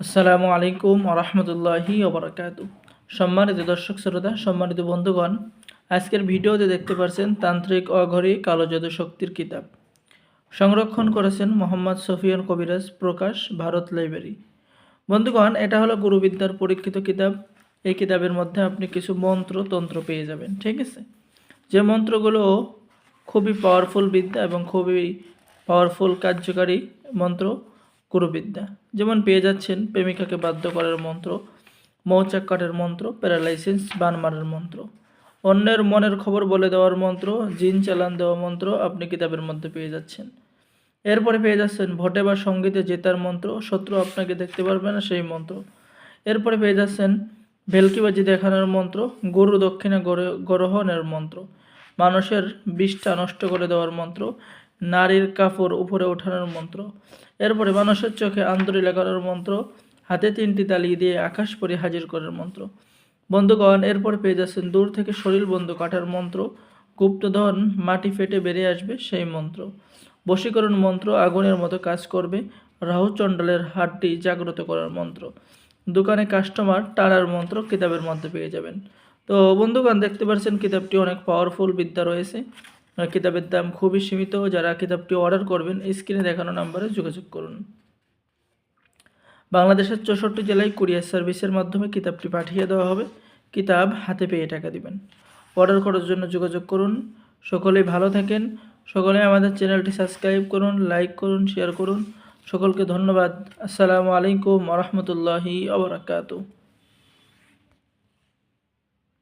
আসসালামু আলাইকুম আরহামতুল্লাহি ওবরাকাত। সম্মানিত দর্শক শ্রোতা, সম্মানিত বন্ধুগণ, আজকের ভিডিওতে দেখতে পাচ্ছেন তান্ত্রিক অঘরী কালো জাদু শক্তির কিতাব। সংরক্ষণ করেছেন মোহাম্মদ সফিয়ান কবিরাজ প্রকাশ, ভারত লাইব্রেরি। বন্ধুগণ, এটা হলো গুরুবিদ্যার পরীক্ষিত কিতাব। এই কিতাবের মধ্যে আপনি কিছু মন্ত্র, তন্ত্র পেয়ে যাবেন, ঠিক আছে? যে মন্ত্রগুলো খুবই পাওয়ারফুল বিদ্যা এবং খুবই পাওয়ারফুল কার্যকারী মন্ত্র গুরুবিদ্যা যেমন পেয়ে যাচ্ছেন প্রেমিকাকে বাধ্য করার মন্ত্র, মৌচাক কাঠের মন্ত্র, প্যারালাইসিস, বান মারার মন্ত্র। অন্যের মনের খবর বলে দেওয়ার মন্ত্র, জিন চালান দেওয়া মন্ত্র আপনি কিতাবের মধ্যে পেয়ে যাচ্ছেন। এরপরে পেয়ে যাচ্ছেন ভোটে বা সঙ্গীতে জেতার মন্ত্র, শত্রু আপনাকে দেখতে পারবে না সেই মন্ত্র। এরপরে পেয়ে যাচ্ছেন ভেলকিবাজি দেখানোর মন্ত্র, গরু দক্ষিণে গ্রহণের মন্ত্র। মানুষের বিষটা নষ্ট করে দেওয়ার মন্ত্র, নারীর কাপড় উপরে ওঠানোর মন্ত্র। এরপরে মানুষের চোখে আন্দোলি লাগানোর মন্ত্র, হাতে তিনটি তালি দিয়ে আকাশ পরি হাজির করার মন্ত্র। বন্ধুগণ, এরপর পেয়ে যাচ্ছেন দূর থেকে শরীর বন্ধু কাটার মন্ত্র। গুপ্তধন মাটি ফেটে বেরিয়ে আসবে সেই মন্ত্র। বশীকরণ মন্ত্র আগুনের মতো কাজ করবে, রাহুচণ্ডলের হাড্ডি জাগ্রত করার মন্ত্র। দোকানে কাস্টমার টানার মন্ত্র কিতাবের মধ্যে পেয়ে যাবেন। তো বন্ধুগণ, দেখতে পাচ্ছেন কিতাবটি অনেক পাওয়ারফুল বিদ্যা রয়েছে। কিতাবের দাম খুবই সীমিত। যারা কিতাবটি অর্ডার করবেন স্ক্রিনে দেখানো নাম্বারে যোগাযোগ করুন। বাংলাদেশের চৌষট্টি জেলায় কুরিয়ার সার্ভিসের মাধ্যমে কিতাবটি পাঠিয়ে দেওয়া হবে। কিতাব হাতে পেয়ে টাকা দিবেন। অর্ডার করার জন্য যোগাযোগ করুন। সকলেই ভালো থাকেন। সকলে আমাদের চ্যানেলটি সাবস্ক্রাইব করুন লাইক করুন শেয়ার করুন। সকলকে ধন্যবাদ। আসসালামু আলাইকুম রহমতুল্লাহি আবরাকাতু